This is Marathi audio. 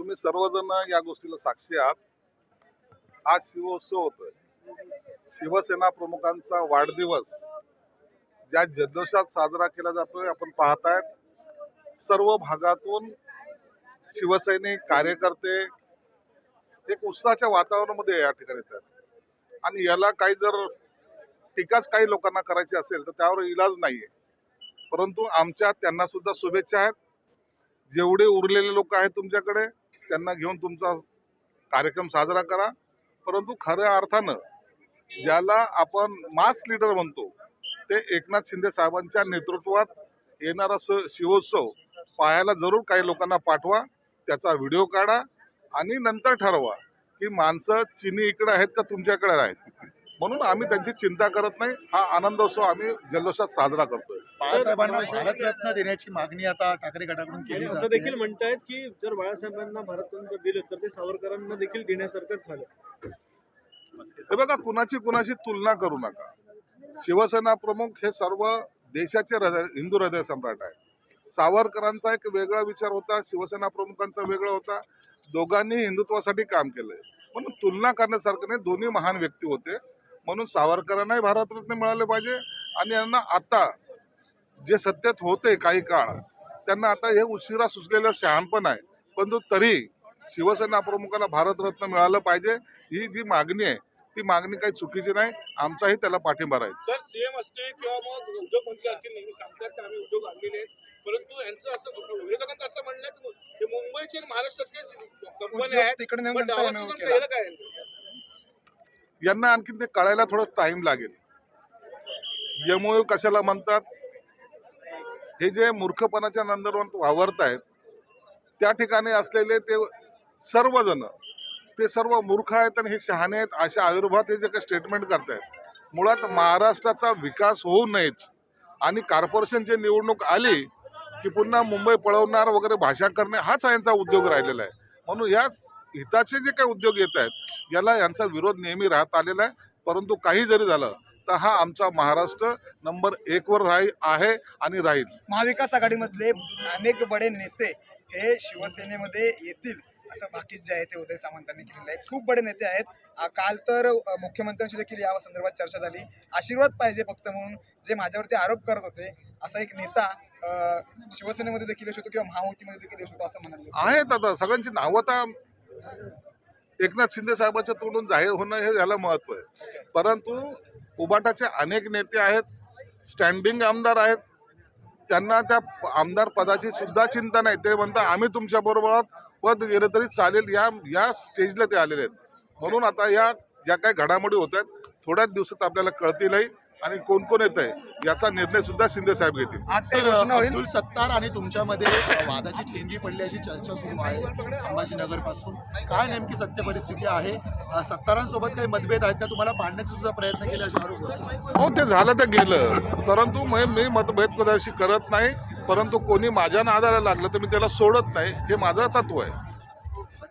तुम्ही सर्वजण या गोष्टीला साक्षी आहात. आज शिवोत्सव होतोय. शिवसेना प्रमुखांचा वाढदिवस ज्या जल्लोषात साजरा केला जातोय आपण पाहतायत. सर्व भागातून शिवसैनिक कार्यकर्ते एक उत्साहाच्या वातावरणामध्ये या ठिकाणी येतात. आणि याला काही जर टीकाच काही लोकांना करायची असेल तर त्यावर इलाज नाहीये. परंतु आमच्या त्यांना सुद्धा शुभेच्छा आहेत. जेवढे उरलेले लोक आहेत तुमच्याकडे त्यांना घेऊन तुमचा कार्यक्रम साजरा करा. परंतु खऱ्या अर्थानं ज्याला आपण मास लीडर म्हणतो ते एकनाथ शिंदे साहेबांच्या नेतृत्वात येणारा स शिवोत्सव पाहायला जरूर काही लोकांना पाठवा त्याचा व्हिडिओ काढा आणि नंतर ठरवा की माणसं चिनी इकडे आहेत का तुमच्याकडे आहेत. म्हणून आम्ही त्यांची चिंता करत नाही. हा आनंदोत्सव आम्ही जल्लोषात साजरा करतोय. बाळासाहेबांना भारतरत्न देण्याची मागणी आता ठाकरे गटाकडून केली असं. देखील म्हणतायत की जर बाळासाहेबांना भारतरत्न दिलं तर ते सावरकरांना देखील देण्यासारखंच झालं. हे बघा कुणाची कुणाशी तुलना करू नका. शिवसेना प्रमुख हे सर्व देशाचे हृदय हिंदू हृदय सम्राट आहे सावरकरांचा एक वेगळा विचार होता शिवसेना प्रमुखांचा वेगळा होता. दोघांनी हिंदुत्वासाठी काम केलंय. म्हणून तुलना करण्यासारखं नाही दोन्ही महान व्यक्ती होते. म्हणून सावरकरांनाही भारतरत्न मिळाले पाहिजे आणि यांना आता जे सत्तेत होते काही काळ त्यांना आता हे उशिरा सुचलेलं शहाणपण आहे. परंतु तरी शिवसेना प्रमुखाला भारतरत्न मिळालं पाहिजे ही जी मागणी आहे ती मागणी काही चुकीची नाही आमचाही त्याला पाठिंबा राहील. सर सीएम असतील किंवा मग उद्योगमंत्री असतील नेहमी सांगतात की आम्ही उद्योग आणलेले आहेत. परंतु यांचं असं विरोधकांचं असं म्हणणं आहे की हे मुंबईचे आणि महाराष्ट्रातले कंपन्या आहेत तिकडे काय? यांनी? आणखीन ते कळायला थोडं टाइम लागेल. यमोय कशाला म्हणतात? हे जे मूर्खपणाच्या नंदरवंत वावरत आहेत त्या ठिकाणी असलेले ते सर्वजण ते सर्व मूर्ख आहेत आणि हे शहाणे आहेत अशा आयुर्भात हे जे काही स्टेटमेंट करतायत मुळात महाराष्ट्राचा विकास होऊ नयेच. आणि कॉर्पोरेशनची निवडणूक आली की पुन्हा मुंबई पळवणार वगैरे भाषा करणे हाच यांचा उद्योग राहिलेला आहे. म्हणून याच हिताचे जे काही उद्योग येत आहेत याला यांचा विरोध नेहमी राहत आलेला आहे. परंतु काही जरी झालं हा आमचा महाराष्ट्र नंबर एकवर राही आहे आणि राहील. महाविकास आघाडीमधले अनेक बडे नेते हे शिवसेनेमध्ये येतील असं भाकीत जे आहे ते उदय सामंतांनी केलेलं आहे. खूप बडे नेते आहेत. काल तर मुख्यमंत्र्यांशी देखील या संदर्भात चर्चा झाली. आशीर्वाद पाहिजे फक्त म्हणून जे माझ्यावरती आरोप करत होते असा एक नेता शिवसेनेमध्ये देखील येऊ शकतो किंवा महायुतीमध्ये देखील येऊ शकतो असं म्हणाले. आहेत आता. सगळ्यांची नावं आता एकनाथ शिंदे साहेबांच्या तोंडून जाहीर होणं हे याला महत्त्व आहे. परंतु उबाटाचे अनेक नेते आहेत स्टँडिंग आमदार आहेत. त्यांना त्या आमदार पदाची सुद्धा चिंता नाही. ते म्हणतात आम्ही तुमच्या बरोबर आहोत. पद गेलं तरी चालेल. या या स्टेजला ते आलेले आहेत. म्हणून आता या ज्या काही घडामोडी होत आहेत थोड्याच दिवसात आपल्याला कळतीलही. आणि कोण कोण येत आहे याचा निर्णय सुद्धा शिंदे साहेब घेतील. आज काही तर घोषणा होईल. अब्दुल सत्तार आणि तुमच्यामध्ये वादाची ठेंगी पडली अशी चर्चा सुरू आहे संभाजीनगरपासून काय नेमकी सत्य परिस्थिती आहे? सत्तारांसोबत काही मतभेद आहेत का? तुम्हाला पाडण्याचे सुद्धा प्रयत्न केले असे आरोप. हो ते झालं तर गेलं. परंतु मी मी मतभेद कदाशी करत नाही. परंतु कोणी माझ्या नादाला लागलं तर मी त्याला सोडत नाही. हे माझं तत्व आहे.